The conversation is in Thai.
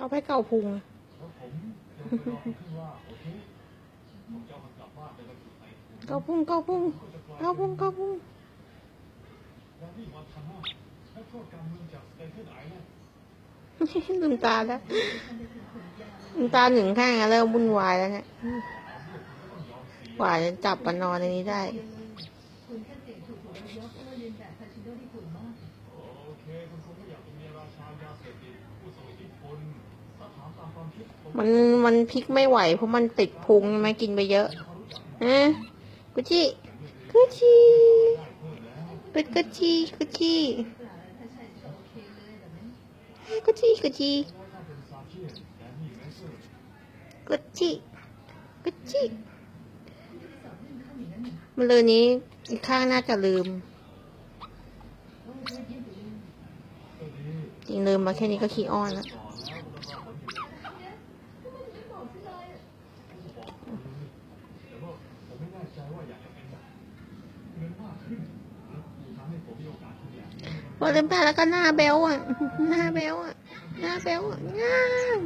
ชอบให้เก่าพุงแล้วผมยังไปรอขึ้นว่าโอเคผมจะเอามันกลับบ้านไปบรรจุใส่ถุงเกาพุงเก่าพุงก็จะกลายเกาพุงเกาพุงแล้วนี่วันทันว่าให้โทษการเมืองจากสเตนเทนอแลนด์ลืมตาแล้วลืมตาหนึ่งข้างอะเริ่มวุ่นวายแล้วเนี่ยกว่าจะจับมานอนในนี้ได้ มันมันพลิกไม่ไหว เพราะมันติดพุงใช่ไหมกินไปเยอะฮะกุชิกุชิเป็ดกุชิกุชี่กุชิกุชี่กุชิกุชิสอบเรื่องข้ามอย่างนั้นหนึ่งมันเลยนี้อีกข้างน่าจะลืม จริงลืมมาแค่นี้ก็ขี้อ้อนแล้ว โอลิมตาแล้วก็หน้าเบลอะ หน้าเบลอะ หน้าเบลอะง่าม